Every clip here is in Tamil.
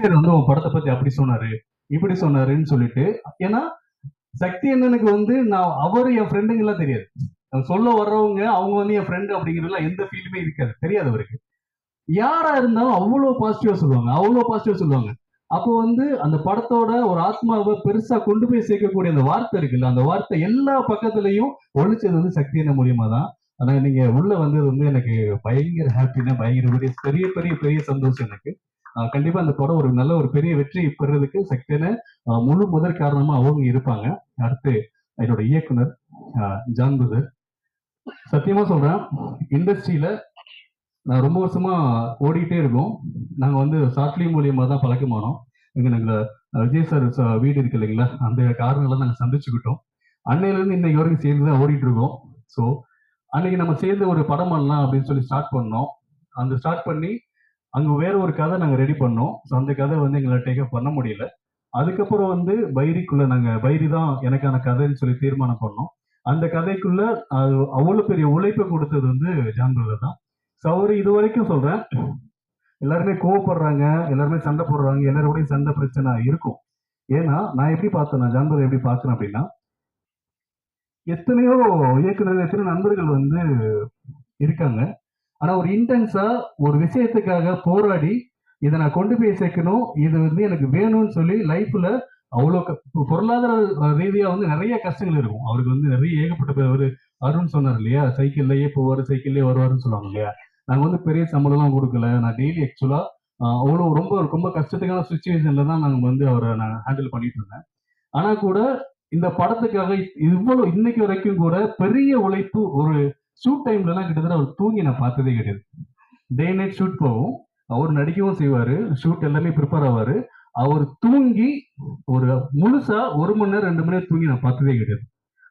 சக்தியர் வந்து உன் படத்தை பத்தி அப்படி சொன்னாரு இப்படி சொன்னாருன்னு சொல்லிட்டு ஏன்னா சக்தி அண்ணனுக்கு வந்து நான் அவரு என் ஃப்ரெண்டுங்க எல்லாம் தெரியாது சொல்ல வர்றவங்க அவங்க வந்து என் ஃப்ரெண்டு அப்படிங்கிறதுலாம் எந்த ஃபீலுமே இருக்காது. தெரியாது அவருக்கு. யாரா இருந்தாலும் அவ்வளோ பாசிட்டிவா சொல்லுவாங்க அவ்வளோ பாசிட்டிவா சொல்லுவாங்க. அப்போ வந்து அந்த படத்தோட ஒரு ஆத்மாவை பெருசா கொண்டு போய் சேர்க்கக்கூடிய அந்த வார்த்தை இருக்குல்ல அந்த வார்த்தை எல்லா பக்கத்துலயும் ஒழிச்சது வந்து சக்தி என்ன மூலியமா தான். ஆனா நீங்க உள்ள வந்தது வந்து எனக்கு பயங்கர ஹாப்பினா பயங்கர பெரிய பெரிய பெரிய பெரிய சந்தோஷம் எனக்கு. கண்டிப்பா அந்த படம் ஒரு நல்ல ஒரு பெரிய வெற்றி பெறுறதுக்கு சக்தியான முழு முதற் காரணமா அவங்க இருப்பாங்க. அடுத்து என்னோட இயக்குனர் ஆஹ் சத்தியமா சொல்றேன் இண்டஸ்ட்ரியில நான் ரொம்ப வருஷமா ஓடிக்கிட்டே இருக்கோம். நாங்க வந்து ஷார்ட் மூலியமா தான் பழக்கமானோம் இங்க நாங்க விஜய் சார் வீடு இருக்கு இல்லைங்களா? அந்த காரணங்களை நாங்க சந்திச்சுக்கிட்டோம். அன்னையில இருந்து இன்னைக்கு வரைக்கும் சேர்ந்து தான் ஓடிட்டு இருக்கோம். ஸோ அன்னைக்கு நம்ம சேர்ந்து ஒரு படம் பண்ணலாம் அப்படின்னு சொல்லி ஸ்டார்ட் பண்ணோம். அந்த ஸ்டார்ட் பண்ணி அங்கே வேற ஒரு கதை நாங்கள் ரெடி பண்ணோம். ஸோ அந்த கதை வந்து எங்களால் டேக் பண்ண முடியல. அதுக்கப்புறம் வந்து பைரிக்குள்ள நாங்கள் பைரி தான் எனக்கான கதைன்னு சொல்லி தீர்மானம் பண்ணோம். அந்த கதைக்குள்ள அது அவ்வளோ பெரிய உழைப்பை கொடுத்தது வந்து ஜான் பிரதர் தான். ஸோ அவர் இது வரைக்கும் சொல்கிறேன் எல்லாருமே கோவப்படுறாங்க எல்லாருமே சண்டை போடுறாங்க எல்லாரோடையும் சண்டை பிரச்சனை இருக்கும். ஏன்னா நான் எப்படி பார்த்தேன் நான் எப்படி பார்க்குறேன் அப்படின்னா எத்தனையோ இயக்குநர்கள் எத்தனையோ நண்பர்கள் வந்து இருக்காங்க. ஆனா ஒரு இன்டென்ஸா ஒரு விஷயத்துக்காக போராடி இதை நான் கொண்டு போய் சேர்க்கணும் இது வந்து எனக்கு வேணும்னு சொல்லி லைஃப்ல அவ்வளோ க- பொருளாதார ரீதியா வந்து நிறைய கஷ்டங்கள் இருக்கும். அவருக்கு வந்து நிறைய ஏகப்பட்ட அவர் அருண் சொன்னார் இல்லையா சைக்கிள்லயே போவாரு சைக்கிள்லயே வருவாருன்னு சொல்லுவாங்க இல்லையா. நாங்கள் வந்து பெரிய சம்பளம்லாம் கொடுக்கல. நான் டெய்லி ஆக்சுவலா அவ்வளோ ரொம்ப ரொம்ப கஷ்டத்துக்கான சுச்சுவேஷன்ல தான் நாங்கள் வந்து அவரை நான் ஹேண்டில் பண்ணிட்டு இருந்தேன். ஆனா கூட இந்த படத்துக்காக இவ்வளவு இன்னைக்கு வரைக்கும் கூட பெரிய உழைப்பு ஒரு ஷூட் டைம்லலாம் கிட்டத்தட்ட அவர் தூங்கி நான் பார்த்ததே கிடையாது. டே நைட் ஷூட் போவோம் அவர் நடிக்கவும் செய்வார். ஷூட் எல்லாமே ப்ரிப்பேர் ஆவார். அவர் தூங்கி ஒரு முழுசா ஒரு மணி நேரம் ரெண்டு மணி நேரம் தூங்கி நான் பார்த்ததே கிடையாது.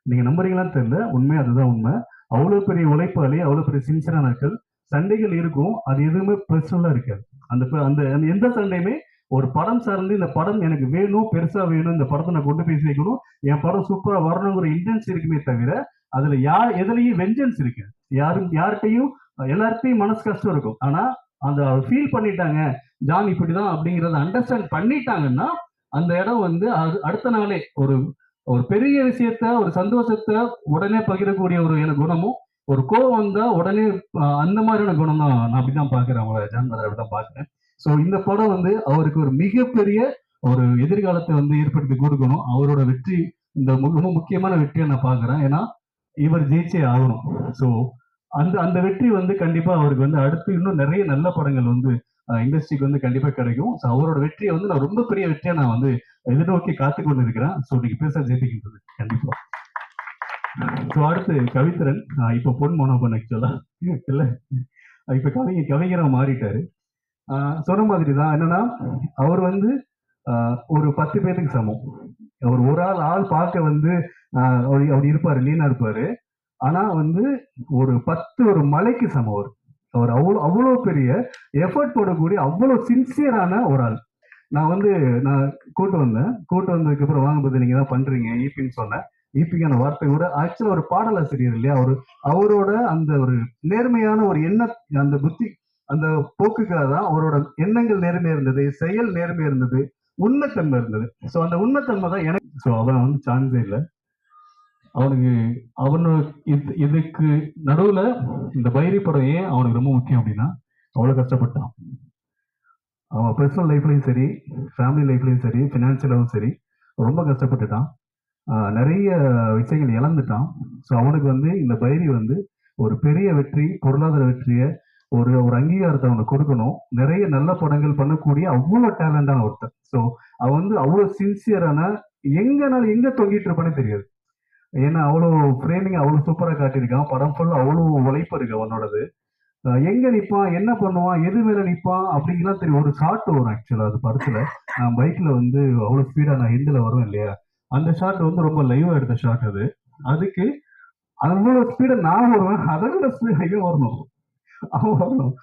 நீங்க நம்புறீங்களான்னு தெரியல. உண்மை அதுதான் உண்மை. அவ்வளவு பெரிய உழைப்பாளி அவ்வளவு பெரிய சின்சரான நாட்கள் சண்டைகள் இருக்கும். அது எதுவுமே பர்சனலா இருக்காது. அந்த அந்த அந்த எந்த சண்டையுமே ஒரு படம் சார்ந்து இந்த படம் எனக்கு வேணும் பெருசா வேணும் இந்த படத்தை நான் கொண்டு போய் சேர்க்கணும் என் படம் சூப்பரா வரணுங்கிற இன்டென்ஸ் இருக்குமே தவிர அதுல யார் எதுலயும் வெஞ்சன்ஸ் இருக்கு யாரும் யார்கிட்டையும் எல்லார்கிட்டையும் மனசு கஷ்டம் இருக்கும். ஆனா அந்த ஃபீல் பண்ணிட்டாங்க. ஜான் இப்படிதான் அப்படிங்கறத அண்டர்ஸ்டாண்ட் பண்ணிட்டாங்கன்னா அந்த இடம் வந்து அது- அடுத்த நாளே ஒரு ஒரு பெரிய விஷயத்த ஒரு சந்தோஷத்தை உடனே பகிரக்கூடிய ஒரு குணமும் ஒரு கோவம் வந்தா உடனே அந்த மாதிரியான குணம் தான் நான் அப்படிதான் பாக்குறேன் அவங்கள. ஜான் பிரதர் அப்படிதான் பாக்குறேன் சோ இந்த படம் வந்து அவருக்கு ஒரு மிகப்பெரிய ஒரு எதிர்காலத்தை வந்து ஏற்படுத்தி கொடுக்கணும். அவரோட வெற்றி இந்த ரொம்ப முக்கியமான வெற்றியை நான் பாக்குறேன் ஏன்னா இவர் ஜெயிச்சே ஆகணும். ஸோ அந்த அந்த வெற்றி வந்து கண்டிப்பா அவருக்கு வந்து அடுத்து இன்னும் நிறைய நல்ல படங்கள் வந்து இண்டஸ்ட்ரிக்கு வந்து கண்டிப்பா கிடைக்கும். ஸோ அவரோட வெற்றியை வந்து நான் ரொம்ப பெரிய வெற்றியா நான் வந்து எதிர்நோக்கி காத்து கொண்டு இருக்கிறேன் ஸோ நீங்க பேச ஜெயிக்கின்றது கண்டிப்பா. ஸோ அடுத்து கவித்திரன் இப்போ இப்ப பொன் மனோபன் ஆக்சுவலா இல்ல. இப்ப கவிஞர் கவிஞரா மாறிட்டாரு. சொன்ன மாதிரி தான் என்னன்னா அவர் வந்து ஒரு பத்து பேருக்கு சமம். அவர் ஒரு ஆள் ஆள் பார்க்க வந்து அவர் அவர் இருப்பாரு லீனா இருப்பாரு. ஆனா வந்து ஒரு பத்து ஒரு மலைக்கு சமம் அவர். அவர் அவ்வளோ அவ்வளோ பெரிய எஃபர்ட் போடக்கூடிய அவ்வளோ சின்சியரான ஒரு ஆள். நான் வந்து நான் கூட்டு வந்தேன். கூட்டு வந்ததுக்கு அப்புறம் வாங்கும்போது நீங்க தான் பண்றீங்க? ஈபின்னு சொன்னேன். ஈபிக்கான வார்த்தை கூட ஆக்சுவலா ஒரு பாடலாசிரியர் இல்லையா? அவரு அவரோட அந்த ஒரு நேர்மையான ஒரு எண்ண அந்த புத்தி அந்த போக்குக்காக தான் அவரோட எண்ணங்கள் நேர்மையா இருந்தது செயல் நேர்மையா இருந்தது. உண்மைத்தன்மை இருந்தது. ஸோ அந்த உண்மைத்தன்மை தான் எனக்கு ஸோ அவன் வந்து சான்ஸே இல்லை. அவனுக்கு அவனு இது- இதுக்கு நடுவில் இந்த பைரி படம் ஏன் அவனுக்கு ரொம்ப முக்கியம் அப்படின்னா அவ்வளோ கஷ்டப்பட்டான். அவன் பர்சனல் லைஃப்லையும் சரி ஃபேமிலி லைஃப்லையும் சரி ஃபினான்ஷியலாகவும் சரி ரொம்ப கஷ்டப்பட்டுட்டான். நிறைய விஷயங்கள் இழந்துட்டான். ஸோ அவனுக்கு வந்து இந்த பைரி வந்து ஒரு பெரிய வெற்றி பொருளாதார வெற்றியை ஒரு ஒரு அங்கீகாரத்தை அவனுக்கு கொடுக்கணும். நிறைய நல்ல படங்கள் பண்ணக்கூடிய அவ்வளோ டேலண்டான ஒருத்தன். ஸோ அவன் வந்து அவ்வளோ சின்சியரான எங்கனால எங்க தொங்கிட்டு இருப்பானே தெரியாது. ஏன்னா அவ்வளோ ஃப்ரேமிங் அவ்வளோ சூப்பரா காட்டியிருக்கான். படம் ஃபுல்லா அவ்வளோ உழைப்பு இருக்கு அவனோடது. எங்க நிப்பான்? என்ன பண்ணுவான்? எது மேல நிப்பான்? அப்படிங்கலாம் தெரியும். ஒரு ஷாட் வரும் ஆக்சுவலா அது படத்துல. நான் பைக்ல வந்து அவ்வளவு ஸ்பீடா நான் ஹிந்தில வரும் இல்லையா? அந்த ஷாட் வந்து ரொம்ப லைவா எடுத்த ஷாட் அது. அதுக்கு அவ்வளவு ஸ்பீடா நான் வருவேன். அதை விட ஸ்பீட் ஐயோ வரணும். அவன் வரணும்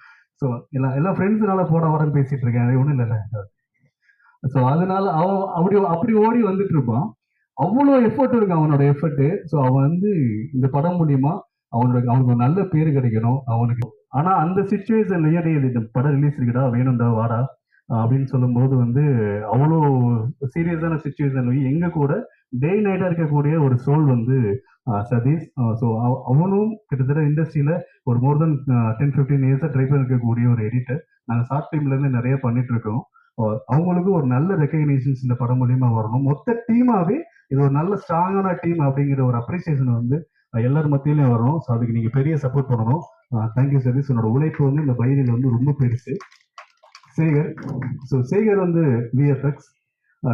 ஸோ எல்லாம் எல்லா ஃப்ரெண்ட்ஸ்னால போட வரேன்னு பேசிட்டு இருக்கேன். அது ஒன்றும் இல்லை ஸோ அதனால அவன் அப்படி அப்படி ஓடி வந்துட்டு இருப்பான். அவ்வளோ எஃபர்ட் இருக்கு அவனோட எஃபர்ட்டு ஸோ அவன் வந்து இந்த படம் மூலியமா அவனோட அவனுக்கு ஒரு நல்ல பேர் கிடைக்கணும். அவனுக்கு ஆனா அந்த சுச்சுவேஷன்லயே டேய் இந்த படம் ரிலீஸ் இருக்குடா வேணும்டா வாடா அப்படின்னு சொல்லும்போது வந்து அவ்வளோ சீரியஸான சுச்சுவேஷன் எங்க கூட டே நைட்டா இருக்கக்கூடிய ஒரு சோல் வந்து சதீஷ் ஸோ அவனும் கிட்டத்தட்ட இண்டஸ்ட்ரியில் ஒரு மோர் தென் டென் ஃபிஃப்டீன் இயர்ஸாக ட்ரை பண்ணிருக்கக்கூடிய ஒரு எடிட்டர் நாங்கள் ஷார்ட் டீம்லேருந்து நிறைய பண்ணிட்டு இருக்கோம் அவங்களுக்கு ஒரு நல்ல ரெக்கக்னைசன்ஸ் இந்த படம் மூலியமா வரணும். மொத்த டீமாவே இது ஒரு நல்ல ஸ்ட்ராங்கான டீம் அப்படிங்கிற ஒரு அப்ரிசியேஷன் வந்து எல்லார் மத்தியிலையும் வரணும். ஸோ அதுக்கு நீங்கள் பெரிய சப்போர்ட் பண்ணணும். Thank you Satish. என்னோட உழைப்பு வந்து இந்த பயிரில் வந்து ரொம்ப பெருசு. சேகர் ஸோ சேகர் வந்து விஎஃப்எக்ஸ்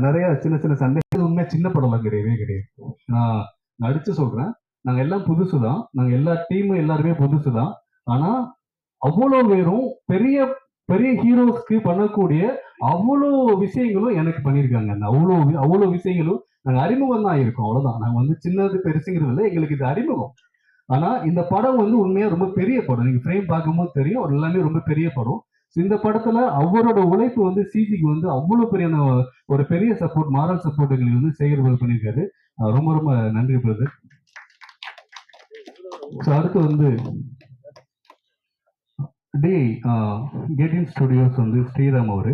நிறைய சின்ன சின்ன சண்டைகள். உண்மையாக சின்ன படம்லாம் கிடையவே கிடையாது. நான் நான் அடிச்சு சொல்றேன். நாங்கள் எல்லாம் புதுசு தான் நாங்கள் எல்லா டீமும் எல்லாருமே புதுசு தான் ஆனால் அவ்வளோ பேரும் பெரிய பெரிய ஹீரோஸ்க்கு பண்ணக்கூடிய அவ்வளோ விஷயங்களும் எனக்கு பண்ணியிருக்காங்க. அந்த அவ்வளோ அவ்வளோ விஷயங்களும் நாங்கள் அறிமுகம் தான் ஆயிருக்கோம். அவ்வளோதான் நாங்கள் வந்து சின்னது பெருசுங்கிறது இல்லை. எங்களுக்கு இது அறிமுகம். ஆனால் இந்த படம் வந்து உண்மையாக ரொம்ப பெரிய படம். நீங்கள் ஃப்ரேம் பார்க்கும்போது தெரியும். எல்லாமே ரொம்ப பெரிய படம். இந்த படத்துல அவரோட உழைப்பு வந்து சிஜிக்கு வந்து அவ்வளவு பெரிய ஒரு பெரிய சப்போர்ட் மாரல் சப்போர்ட் எங்களுக்கு வந்து சேகர் பண்ணியிருக்காரு. ரொம்ப ரொம்ப நன்றி பிரதர் ஸோ அடுத்து வந்து டி கேட்டின் ஸ்டுடியோஸ் வந்து ஸ்ரீராம் அவர்.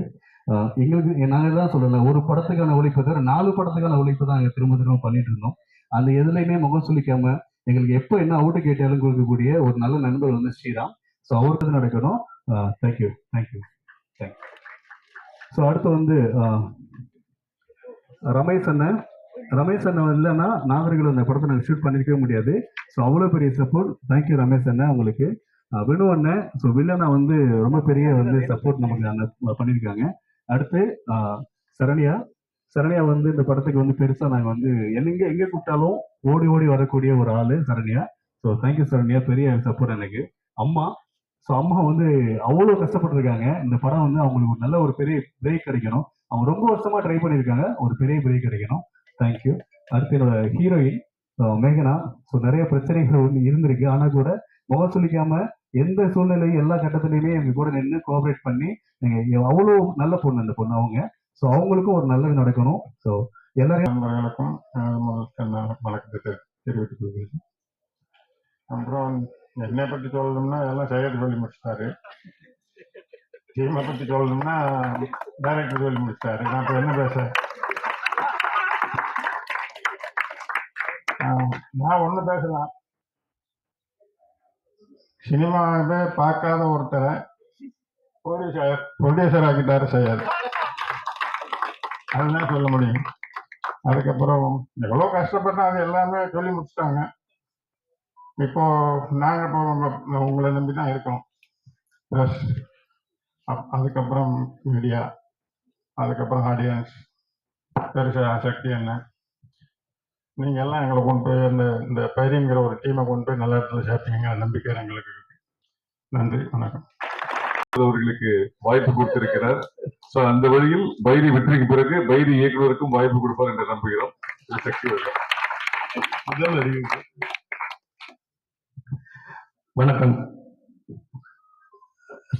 எங்களுக்கு நாங்கள் தான் சொல்லலை ஒரு படத்துக்கான ஒழிப்பு தவிர நாலு படத்துக்கான உழைப்பு தான் நாங்கள் திரும்ப திரும்ப பண்ணிட்டு இருந்தோம். அந்த எதுலையுமே முகம் சொல்லிக்காம எங்களுக்கு எப்போ என்ன அவுட்டு கேட்டாலும் கொடுக்கக்கூடிய ஒரு நல்ல நண்பர் வந்து ஸ்ரீராம். ஸோ அவருக்கு நடக்கணும். தேங்க்யூ தேங்க்யூ தேங்க்யூ ஸோ அடுத்து வந்து ரமேஷ் அண்ணன். ரமேஷ் அண்ணன் இல்லைன்னா நாகர்கள் அந்த படத்தை நாங்கள் ஷூட் பண்ணிருக்கவே முடியாது. ஸோ அவ்வளோ பெரிய சப்போர்ட் தேங்க்யூ ரமேஷ் அண்ணன் உங்களுக்கு. வினு அண்ணன் ஸோ வில்லனா வந்து ரொம்ப பெரிய வந்து சப்போர்ட் நமக்கு அண்ணன் பண்ணியிருக்காங்க அடுத்து சரண்யா. சரண்யா வந்து இந்த படத்துக்கு வந்து பெருசாக நாங்கள் வந்து எங்க எங்கே கூப்பிட்டாலும் ஓடி ஓடி வரக்கூடிய ஒரு ஆள் சரண்யா. So thank you Saranya. பெரிய சப்போர்ட் எனக்கு. அம்மா ஸோ அம்மா வந்து அவ்வளோ கஷ்டப்பட்டுருக்காங்க. இந்த படம் வந்து அவங்களுக்கு ஒரு நல்ல ஒரு பெரிய பிரேக் கிடைக்கணும். அவங்க ரொம்ப வருஷமா ட்ரை பண்ணியிருக்காங்க ஒரு பெரிய பிரேக் கிடைக்கணும். தேங்க்யூ அடுத்து என்னோட ஹீரோயின் மேகனா. ஸோ நிறைய பிரச்சனைகள் வந்து இருந்திருக்கு. ஆனால் கூட முகம் சொல்லிக்காம எந்த சூழ்நிலையும் எல்லா கட்டத்திலையுமே எங்க கூட நின்று கோஆபரேட் பண்ணி நீங்க அவ்வளோ நல்ல பொண்ணு அந்த பொண்ணு அவங்க. ஸோ அவங்களுக்கும் ஒரு நல்லது நடக்கணும். ஸோ எல்லாரையும் நண்பர்களுக்கும் எனது வணக்கத்தை தெரிவித்துக் கொள்கிறேன். அப்புறம் என்னை பற்றி சொல்லணும்னா எல்லாம் செய்யறது சொல்லி முடிச்சிட்டாரு. டீமை பற்றி சொல்லணும்னா டைரக்டர் சொல்லி முடிச்சிட்டாரு. நான் இப்போ என்ன பேச நான் ஒன்று பேசலாம். சினிமாவே பார்க்காத ஒருத்தரை ப்ரொடியூசர் ப்ரொடியூசர் ஆக்கிட்டாரு செய்யாது அதுதான் சொல்ல முடியும். அதுக்கப்புறம் எவ்வளோ கஷ்டப்பட்டா அது எல்லாமே சொல்லி முடிச்சிட்டாங்க. இப்போ நாங்கள் இப்போ உங்க- உங்களை நம்பி தான் இருக்கோம் ப்ளஸ் அதுக்கப்புறம் மீடியா அதுக்கப்புறம் ஆடியன்ஸ் பெருசாக சக்தி என்ன? நீங்கள் எல்லாம் எங்களை கொண்டு போய் அந்த இந்த பைரிங்கிற ஒரு டீமை கொண்டு போய் நல்ல இடத்துல சேர்த்தீங்க நம்பிக்கை எங்களுக்கு இருக்கு. நன்றி வணக்கம். அவர்களுக்கு வாய்ப்பு கொடுத்திருக்கிறார். சோ அந்த வழியில் பைரி வெற்றிக்கு பிறகு பைரி இயக்குனருக்கும் வாய்ப்பு கொடுப்பார் என்று நம்புகிறோம். சக்தி அறிவிப்பு வணக்கம்.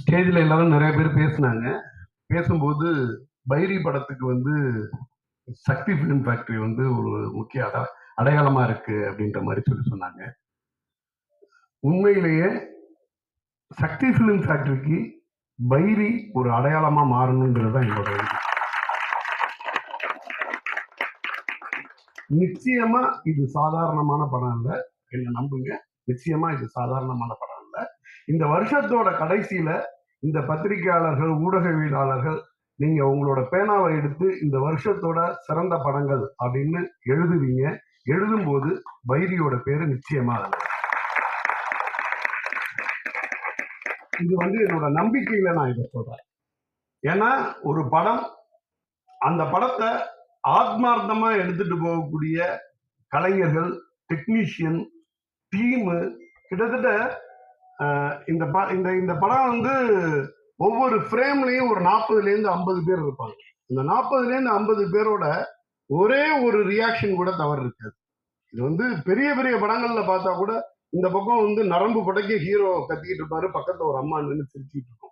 ஸ்டேஜில் எல்லாரும் நிறைய பேர் பேசினாங்க. பேசும்போது பைரி படத்துக்கு வந்து சக்தி ஃபிலிம் ஃபேக்டரி வந்து ஒரு முக்கிய அட அடையாளமா இருக்கு அப்படின்ற மாதிரி சொல்லி சொன்னாங்க. உண்மையிலேயே சக்தி ஃபிலிம் ஃபேக்டரிக்கு பைரி ஒரு அடையாளமா மாறணுங்கிறது தான் என்னோட நிச்சயமா இது சாதாரணமான படம் இல்லை என்ன நம்புங்க? நிச்சயமா இது சாதாரணமான படம் இல்லை இந்த வருஷத்தோட கடைசியில இந்த பத்திரிகையாளர்கள் ஊடகவியலாளர்கள் நீங்க உங்களோட பேனாவை எடுத்து இந்த வருஷத்தோட சிறந்த படங்கள் அப்படின்னு எழுதுவீங்க. எழுதும்போது வைரியோட பேரு நிச்சயமா இது வந்து என்னோட நம்பிக்கையில நான் இதை சொல்றேன். ஏன்னா ஒரு படம் அந்த படத்தை ஆத்மார்த்தமா எடுத்துட்டு போகக்கூடிய கலைஞர்கள் டெக்னீஷியன் டீமு கிட்டத்தட்ட இந்த ப இந்த இந்த படம் வந்து ஒவ்வொரு ஃப்ரேம்லையும் ஒரு நாற்பதுலேருந்து ஐம்பது பேர் இருப்பாங்க. இந்த நாற்பதுலேருந்து ஐம்பது பேரோட ஒரே ஒரு ரியாக்ஷன் கூட தவறு இருக்காது. இது வந்து பெரிய பெரிய படங்கள்ல பார்த்தா கூட இந்த பக்கம் வந்து நரம்பு படைக்க ஹீரோ கத்திக்கிட்டு இருப்பாரு பக்கத்துல ஒரு அம்மா நின்று சிரிச்சுட்டு இருக்கும்.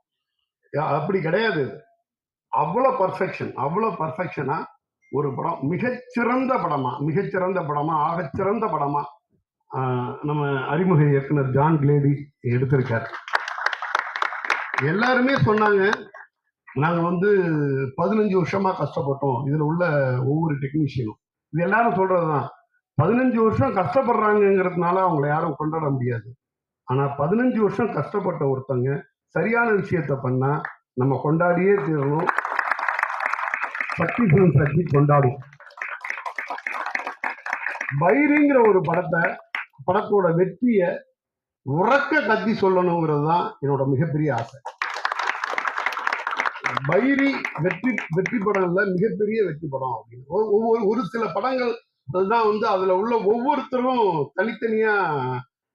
யா- அப்படி கிடையாது அவ்வளோ பர்ஃபெக்ஷன் அவ்வளோ பர்ஃபெக்ஷனா ஒரு படம் மிகச்சிறந்த படமா மிகச்சிறந்த படமா ஆகச்சிறந்த படமா நம்ம அறிமுக இயக்குனர் ஜான் கிளேடி எடுத்திருக்காரு. எல்லாருமே சொன்னாங்க. நாங்க வந்து பதினஞ்சு வருஷமா கஷ்டப்பட்டோம். இதுல உள்ள ஒவ்வொரு டெக்னீஷியனும் இது எல்லாரும் சொல்றதுதான். பதினஞ்சு வருஷம் கஷ்டப்படுறாங்கங்கிறதுனால அவங்கள யாரும் கொண்டாட முடியாது. ஆனா பதினஞ்சு வருஷம் கஷ்டப்பட்ட ஒருத்தங்க சரியான விஷயத்த பண்ணா நம்ம கொண்டாடியே தீரணும். சக்தி ஃபிலிம் சக்தி கொண்டாடும் பைரிங்கிற ஒரு படத்தை படத்தோட வெற்றியை உறக்க கத்தி சொல்லணுங்கிறது தான் என்னோட மிகப்பெரிய ஆசை. பைரி வெற்றி வெற்றி படங்கள்ல மிகப்பெரிய வெற்றி படம் அப்படின்னு. ஒவ்வொரு ஒரு சில படங்கள் அதுதான் வந்து அதுல உள்ள ஒவ்வொருத்தரும் தனித்தனியா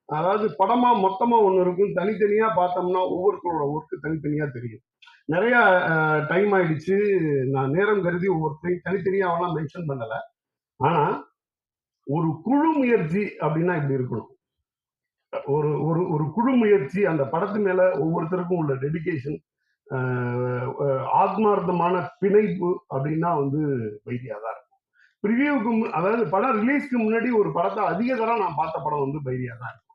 அதாவது படமா மொத்தமா ஒன்று இருக்கும். தனித்தனியா பார்த்தோம்னா ஒவ்வொருத்தரோட ஒர்க்கு தனித்தனியா தெரியும். நிறைய டைம் ஆயிடுச்சு. நான் நேரம் கருதி ஒவ்வொருத்தரையும் தனித்தனியா அவெல்லாம் மென்ஷன் பண்ணல. ஆனா ஒரு குழு முயற்சி அப்படின்னா இப்படி இருக்கணும். ஒரு ஒரு ஒரு குழு முயற்சி அந்த படத்து மேல ஒவ்வொருத்தருக்கும் உள்ள டெடிகேஷன் ஆத்மார்த்தமான பிணைப்பு அப்படின்னா வந்து வைத்தியா தான் இருக்கும் ப்ரிவியூவுக்கு அதாவது படம் ரிலீஸ்க்கு முன்னாடி ஒரு படத்தை அதிக தரம் நான் பார்த்த படம் வந்து பைரியா தான் இருக்கும்.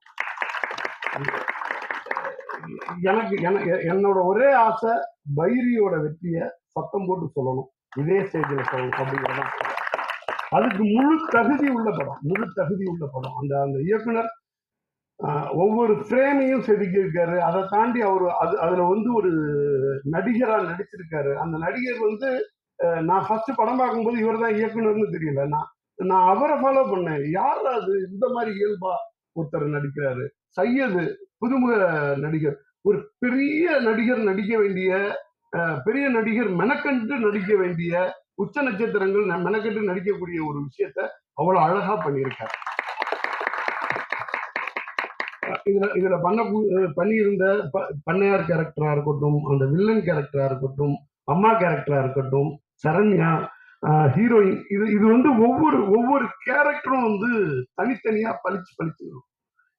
எனக்கு எனக்கு என்னோட ஒரே ஆசை பைரியோட வெற்றியை சத்தம் போட்டு சொல்லணும். இதே ஸ்டேஜில் சொல்லணும் அப்படிங்கிறதான். அதுக்கு முழு தகுதி உள்ள படம் முழு தகுதி உள்ள படம். அந்த அந்த இயக்குனர் ஒவ்வொரு ஃப்ரேமையும் செதுக்கியிருக்காரு. அதை தாண்டி அவர் அது அதில் வந்து ஒரு நடிகராக நடிச்சிருக்காரு. அந்த நடிகர் வந்து நான் ஃபர்ஸ்ட் படம் பார்க்கும்போது இவர் தான் இயக்குனர்னு தெரியல. நான் நான் அவரை ஃபாலோ பண்ணேன். யார் அது? இந்த மாதிரி இயல்பா ஒருத்தர் நடிக்கிறாரு. சையது புதுமுக நடிகர். ஒரு பெரிய நடிகர் நடிக்க வேண்டிய பெரிய நடிகர் மெனக்கண்டு நடிக்க வேண்டிய உச்ச நட்சத்திரங்கள் மெனக்கண்டு நடிக்கக்கூடிய ஒரு விஷயத்த அவ்வளவு அழகா பண்ணியிருக்காரு. இதுல இதுல பண்ண பண்ணியிருந்த ப- பண்ணையார் கேரக்டரா இருக்கட்டும் அந்த வில்லன் கேரக்டரா இருக்கட்டும் அம்மா கேரக்டரா இருக்கட்டும் சரண்யா ஹீரோயின் இது இது வந்து ஒவ்வொரு ஒவ்வொரு கேரக்டரும் வந்து தனித்தனியா பளிச்சு பளிச்சு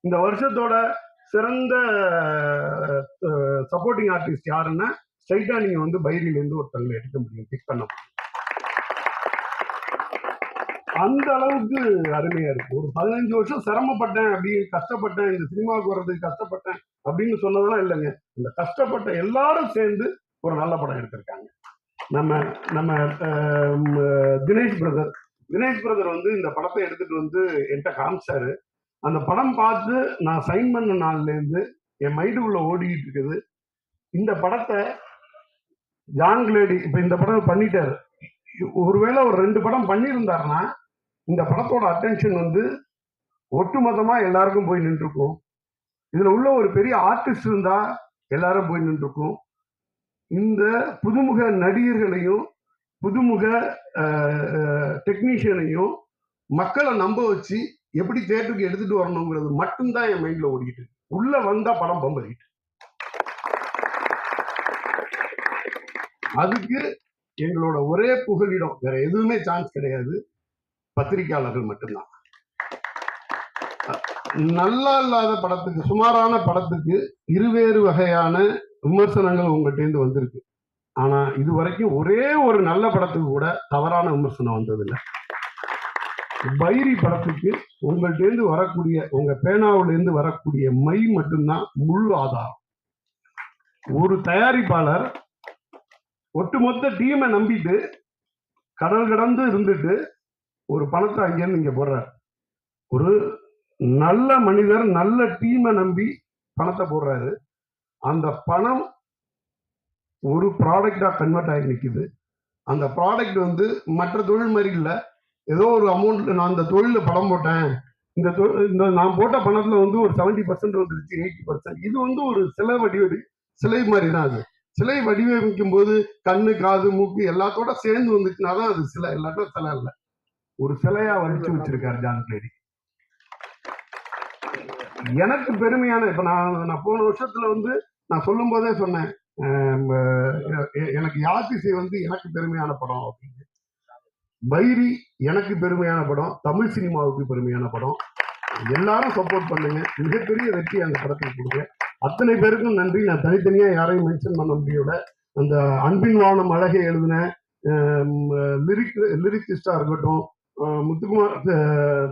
இந்த வருஷத்தோட சிறந்த சப்போர்ட்டிங் ஆர்டிஸ்ட் யாருன்னா ஸ்ட்ரைட்டா நீங்க வந்து பைரியில இருந்து ஒருத்தவங்களை எடுக்க முடியும். பிக் பண்ண முடியும். அந்த அளவுக்கு அருமையா இருக்கு. ஒரு பதினஞ்சு வருஷம் சிரமப்பட்டேன் அப்படி கஷ்டப்பட்டேன் இந்த சினிமாவுக்கு வர்றதுக்கு கஷ்டப்பட்டேன் அப்படின்னு சொன்னதெல்லாம் இல்லைங்க. இந்த கஷ்டப்பட்ட எல்லாரும் சேர்ந்து ஒரு நல்ல படம் எடுத்திருக்காங்க. நம்ம நம்ம தினேஷ் பிரதர். தினேஷ் பிரதர் வந்து இந்த படத்தை எடுத்துட்டு வந்து என்கிட்ட காமிச்சாரு. அந்த படம் பார்த்து நான் சைன் பண்ண நாள்லேருந்து என் மைண்டுக்குள்ள ஓடிக்கிட்டு இருக்குது. இந்த படத்தை ஜான் கிளேடி இப்போ இந்த படம் பண்ணிட்டாரு. ஒருவேளை ஒரு ரெண்டு படம் பண்ணியிருந்தாருன்னா இந்த படத்தோட அட்டென்ஷன் வந்து ஒட்டுமொத்தமாக எல்லாருக்கும் போய் நின்றுருக்கும் இதில் உள்ள ஒரு பெரிய ஆர்டிஸ்ட் இருந்தால் எல்லாரும் போய் நின்றுருக்கும் இந்த புதுமுக நடிகர்களையும் புதுமுக டெக்னீஷியனையும் மக்களை நம்ப வச்சு எப்படி தேட்டருக்கு எடுத்துட்டு வரணுங்கிறது மட்டும்தான் என் மைண்ட்ல ஓடிக்கிட்டு உள்ளே உள்ள வந்தா படம் பம்பரிட்டு அதுக்கு எங்களோட ஒரே புகலிடம் வேற எதுவுமே சான்ஸ் கிடையாது. பத்திரிகையாளர்கள் மட்டும்தான். நல்லா இல்லாத படத்துக்கு சுமாரான படத்துக்கு இருவேறு வகையான விமர்சனங்கள் உங்கள்கிட்டேருந்து வந்திருக்கு. ஆனா இது வரைக்கும் ஒரே ஒரு நல்ல படத்துக்கு கூட தவறான விமர்சனம் வந்ததில்லை. பைரி படத்துக்கு உங்கள்ட்டேருந்து வரக்கூடிய உங்க பேனாவிலேருந்து வரக்கூடிய மை மட்டும்தான் முழு ஆதாரம். ஒரு தயாரிப்பாளர் ஒட்டுமொத்த டீமை நம்பிட்டு கடல் கடந்து இருந்துட்டு ஒரு பணத்தை அங்கேருந்து இங்கே போடுறார். ஒரு நல்ல மனிதர் நல்ல டீமை நம்பி பணத்தை போடுறாரு. அந்த பணம் ஒரு ப்ராடக்டாக கன்வெர்ட் ஆகி நிற்கிது அந்த ப்ராடக்ட் வந்து மற்ற தொழில் மாதிரி இல்லை. ஏதோ ஒரு அமௌண்ட் நான் அந்த தொழிலில் பணம் போட்டேன். இந்த தொழில் இந்த நான் போட்ட பணத்தில் வந்து ஒரு செவன்டி பர்சன்ட் வந்துருச்சு எயிட்டி பர்சன்ட் இது வந்து ஒரு சிலை வடிவடி சிலை மாதிரி தான் அது. சிலை வடிவமைக்கும் போது கண்ணு காது மூக்கு எல்லாத்தோட சேர்ந்து வந்துச்சுன்னா தான் அது சிலை. இல்லாட்டா சிலை இல்லை. ஒரு சிலையா வடிச்சு வச்சிருக்காரு ஜான் கிளேடி எனக்கு பெருமையான இப்ப நான் நான் போன வருஷத்துல வந்து நான் சொல்லும் போதே சொன்னேன் எனக்கு யாத்திசை வந்து எனக்கு பெருமையான படம் அப்படின்னு. பைரி எனக்கு பெருமையான படம் தமிழ் சினிமாவுக்கு பெருமையான படம். எல்லாரும் சப்போர்ட் பண்ணுங்க. மிகப்பெரிய வெற்றி அந்த படத்துக்கு கொடுங்க. அத்தனை பேருக்கும் நன்றி. நான் தனித்தனியா யாரையும் மென்ஷன் பண்ண முடியல அந்த அன்பின் வானம் அழகை எழுதின லிரிக் லிரிக்கிஸ்டா இருக்கட்டும் முத்துக்குமார்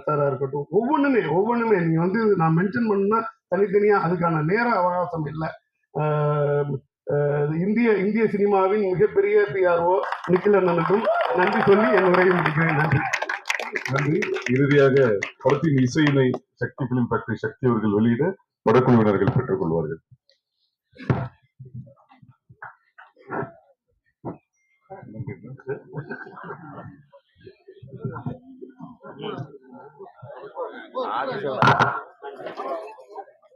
சாரா இருக்கட்டும். ஒவ்வொன்றுமே ஒவ்வொன்றுமே நீங்க வந்து நான் மென்ஷன் பண்ணா தனித்தனியா அதுக்கான நேர அவகாசம் இல்லை. இந்திய இந்திய சினிமாவின் மிகப்பெரிய பிஆர்ஓ நிக்கில் அண்ணனுக்கும் நன்றி சொல்லி என் உரையை முடிக்கிறேன். நன்றி. நன்றி. இறுதியாக படத்தின் இசையினை சக்தி பிலிம் ஃபேக்டரி சக்தி அவர்கள் வெளியிட படக்குழுவினர்கள் பெற்றுக் கொள்வார்கள். 啊，就是。